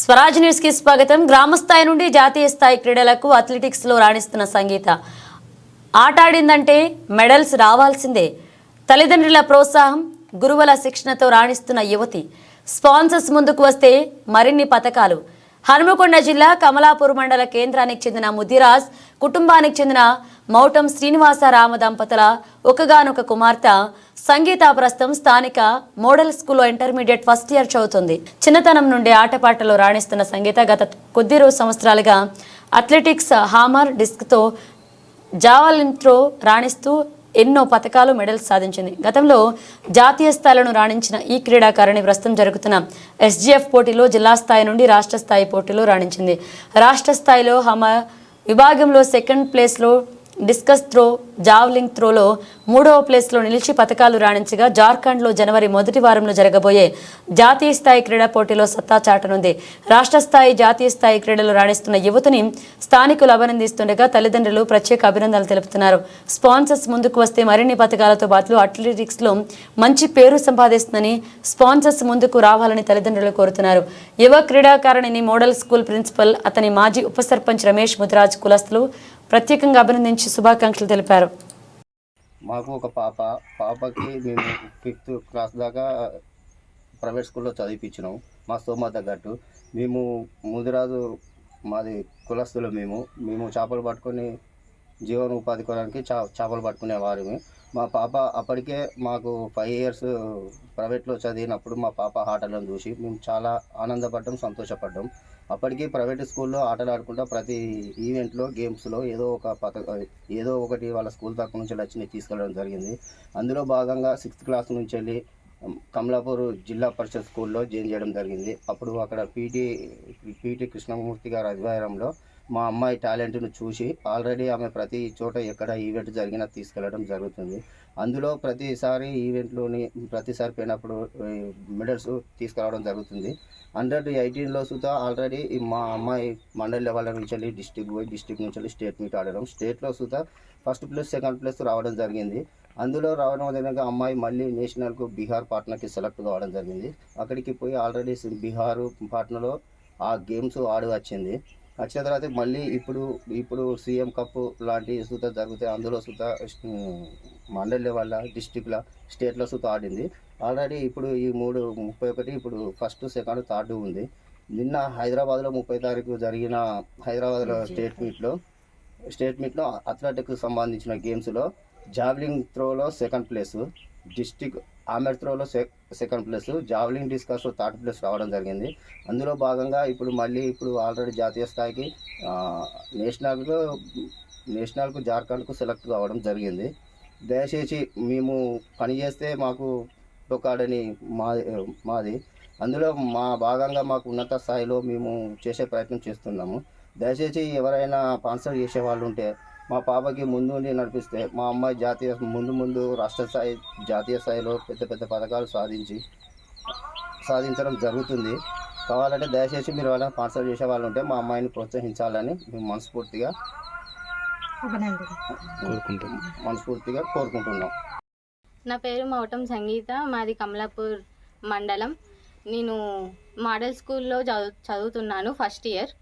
స్వరాజ్ న్యూస్కి స్వాగతం. గ్రామ స్థాయి నుండి జాతీయ స్థాయి క్రీడలకు అథ్లెటిక్స్లో రాణిస్తున్న సంగీత. ఆట ఆడిందంటే మెడల్స్ రావాల్సిందే. తల్లిదండ్రుల ప్రోత్సాహం గురువుల శిక్షణతో రాణిస్తున్న యువతి. స్పాన్సర్స్ ముందుకు వస్తే మరిన్ని పథకాలు. హనుమకొండ జిల్లా కమలాపూర్ మండల కేంద్రానికి చెందిన ముదిరాజ్ కుటుంబానికి చెందిన మౌటం శ్రీనివాస రామ దంపతుల ఒకగానొక కుమార్తె సంగీత ప్రస్తుతం స్థానిక మోడల్ స్కూల్లో ఇంటర్మీడియట్ ఫస్ట్ ఇయర్ చదువుతుంది. చిన్నతనం నుండి ఆటపాటలో రాణిస్తున్న సంగీత గత కొద్ది రోజు సంవత్సరాలుగా అథ్లెటిక్స్ హామర్ డిస్క్తో జావలిన్ త్రో రాణిస్తూ ఎన్నో పథకాలు మెడల్స్ సాధించింది. గతంలో జాతీయ స్థాయిలను రాణించిన ఈ క్రీడాకారిణి ప్రస్తుతం జరుగుతున్న ఎస్జీఎఫ్ పోటీలో జిల్లా స్థాయి నుండి రాష్ట్ర స్థాయి పోటీలో రాణించింది. రాష్ట్ర స్థాయిలో హమ విభాగంలో సెకండ్ ప్లేస్లో డిస్కస్ త్రో జావ్లింగ్ త్రోలో మూడవ ప్లేస్లో నిలిచి పథకాలు రాణించగా జార్ఖండ్లో జనవరి మొదటి వారంలో జరగబోయే జాతీయ స్థాయి క్రీడా పోటీలో సత్తా చాటనుంది. రాష్ట్ర స్థాయి జాతీయ స్థాయి క్రీడలు రాణిస్తున్న యువతని స్థానికులు అభినందిస్తుండగా తల్లిదండ్రులు ప్రత్యేక అభినందనలు తెలుపుతున్నారు. స్పాన్సర్స్ ముందుకు వస్తే మరిన్ని పథకాలతో పాటు అథ్లెటిక్స్లో మంచి పేరు సంపాదిస్తుందని స్పాన్సర్స్ ముందుకు రావాలని తల్లిదండ్రులు కోరుతున్నారు. యువ క్రీడాకారిణిని మోడల్ స్కూల్ ప్రిన్సిపల్ అతని మాజీ ఉప సర్పంచ్ రమేష్ ముదిరాజ్ కులస్తులు ప్రత్యేకంగా అభినందించి శుభాకాంక్షలు తెలిపారు. మాకు ఒక పాప పాపకి మేము ఫిఫ్త్ క్లాస్ దాకా ప్రైవేట్ స్కూల్లో చదివిపించినాం మా స్తోమ తగ్గట్టు. మేము ముదిరాజు మాది కులస్తులు మేము. మేము చేపలు పట్టుకొని జీవనోపాధి కొనడానికి చా చేపలు పట్టుకునేవారిమి మా పాప అప్పటికే మాకు ఫైవ్ ఇయర్స్ ప్రైవేట్లో చదివినప్పుడు మా పాప ఆటలను చూసి మేము చాలా ఆనందపడ్డాం సంతోషపడ్డాం. అప్పటికి ప్రైవేట్ స్కూల్లో ఆటలు ఆడుకుంటా ప్రతి ఈవెంట్లో గేమ్స్లో ఏదో ఒక పథక ఏదో ఒకటి వాళ్ళ స్కూల్ తరపు నుంచి వచ్చినవి తీసుకెళ్ళడం జరిగింది. అందులో భాగంగా సిక్స్త్ క్లాస్ నుంచి వెళ్ళి కమలాపూర్ జిల్లా పరిషత్ స్కూల్లో జాయిన్ చేయడం జరిగింది. అప్పుడు అక్కడ పీటీ పీటీ కృష్ణమూర్తి గారి అధ్వర్యంలో మా అమ్మాయి టాలెంట్ను చూసి ఆల్రెడీ ఆమె ప్రతి చోట ఎక్కడ ఈవెంట్ జరిగినా తీసుకెళ్ళడం జరుగుతుంది. అందులో ప్రతిసారి ఈవెంట్లోని ప్రతిసారి పోయినప్పుడు మెడల్స్ తీసుకురావడం జరుగుతుంది. హండ్రెడ్ ఎయిటీన్లో సుతా ఆల్రెడీ మా అమ్మాయి మండల్ లెవెల్ నుంచి వెళ్ళి డిస్టిక్ పోయి డిస్టిక్ నుంచి వెళ్ళి స్టేట్ మీట్ ఆడడం. స్టేట్లో సుతా ఫస్ట్ ప్లేస్ సెకండ్ ప్లేస్ రావడం జరిగింది. అందులో రావడం జరిగినాక అమ్మాయి మళ్ళీ నేషనల్కు బీహార్ పాట్నాకి సెలెక్ట్ కావడం జరిగింది. అక్కడికి పోయి ఆల్రెడీ బీహారు పాట్నాలో ఆ గేమ్స్ ఆడి వచ్చింది. వచ్చిన తర్వాత మళ్ళీ ఇప్పుడు ఇప్పుడు సీఎం కప్ లాంటి సుత జరుగుతాయి అందులో సుత మండల్ లెవెల్ డిస్టిక్లో స్టేట్లో సుత ఆడింది. ఆల్రెడీ ఇప్పుడు ఈ మూడు ముప్పై ఒకటి ఇప్పుడు ఫస్ట్ సెకండ్ థర్డ్ ఉంది. నిన్న హైదరాబాద్లో ముప్పై తారీఖు జరిగిన హైదరాబాద్లో స్టేట్ మీట్లో స్టేట్ మీట్లో అథ్లెటిక్స్ సంబంధించిన గేమ్స్లో జావ్లింగ్ త్రోలో second place district hammer త్రోలో second place javelin discus third place రావడం జరిగింది. అందులో భాగంగా ఇప్పుడు మళ్ళీ ఇప్పుడు ఆల్రెడీ జాతీయ స్థాయికి నేషనల్కు నేషనల్కు జార్ఖండ్కు సెలెక్ట్ కావడం జరిగింది. దయచేసి మేము పని చేస్తే మాకు డొక్కాడని మా మాది. అందులో మా భాగంగా మాకు ఉన్నత స్థాయిలో మేము చేసే ప్రయత్నం చేస్తున్నాము. దయచేసి ఎవరైనా స్పాన్సర్ చేసే వాళ్ళు ఉంటే మా పాపకి ముందు ఉండి నడిపిస్తే మా అమ్మాయి జాతీయ ముందు ముందు రాష్ట్ర స్థాయి జాతీయ స్థాయిలో పెద్ద పెద్ద పథకాలు సాధించి సాధించడం జరుగుతుంది. కావాలంటే దయచేసి మీరు ఎవరైనా స్పాన్సర్ చేసే వాళ్ళు ఉంటే మా అమ్మాయిని ప్రోత్సహించాలని మేము మనస్ఫూర్తిగా మనస్ఫూర్తిగా కోరుకుంటున్నాం. నా పేరు మౌటం సంగీత మాది కమలాపూర్ మండలం. నేను మోడల్ స్కూల్లో చదువు చదువుతున్నాను ఫస్ట్ ఇయర్.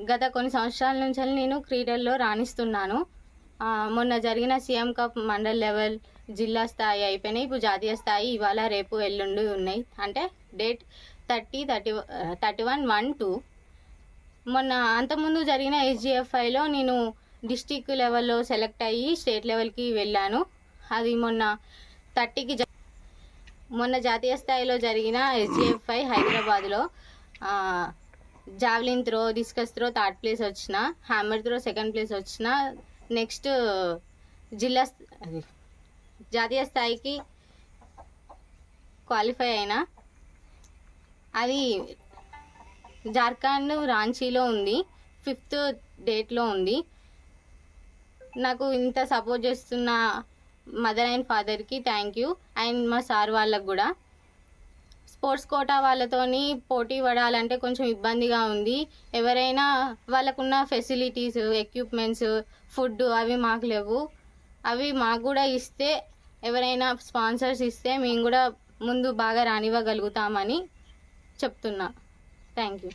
గత కొన్ని సంవత్సరాల నుంచి నేను క్రీడల్లో రాణిస్తున్నాను. మొన్న జరిగిన సీఎం కప్ మండల్ లెవెల్ జిల్లా స్థాయి అయిపోయినాయి. ఇప్పుడు జాతీయ స్థాయి ఇవాళ రేపు ఎల్లుండి ఉన్నాయి. అంటే date thirty thirty thirty one one two. మొన్న అంతకుముందు జరిగిన ఎస్జిఎఫ్ఐలో నేను డిస్టిక్ లెవెల్లో సెలెక్ట్ అయ్యి స్టేట్ లెవెల్కి వెళ్ళాను. అది మొన్న థర్టీకి జ- మొన్న జాతీయ స్థాయిలో జరిగిన ఎస్జిఎఫ్ఐ హైదరాబాద్లో. Javelin throw discus throw third place వచ్చిన హ్యామర్ త్రో సెకండ్ ప్లేస్ వచ్చిన నెక్స్ట్ జిల్లా జాతీయ స్థాయికి క్వాలిఫై అయినా అది జార్ఖండ్ రాంచీలో ఉంది ఫిఫ్త్ డేట్లో ఉంది. నాకు ఇంత సపోర్ట్ చేస్తున్న మదర్ అండ్ ఫాదర్కి థ్యాంక్ యూ అండ్ మా సార్ వాళ్ళకు కూడా. స్పోర్ట్స్ కోటా వాళ్ళతోని పోటీ పడాలంటే కొంచెం ఇబ్బందిగా ఉంది. ఎవరైనా వాళ్ళకున్న ఫెసిలిటీస్ ఎక్విప్మెంట్స్ ఫుడ్ అవి మాకు లేవు. అవి మాకు కూడా ఇస్తే ఎవరైనా స్పాన్సర్స్ ఇస్తే మేము కూడా ముందు బాగా రానివ్వగలుగుతామని చెప్తున్నా. Thank you.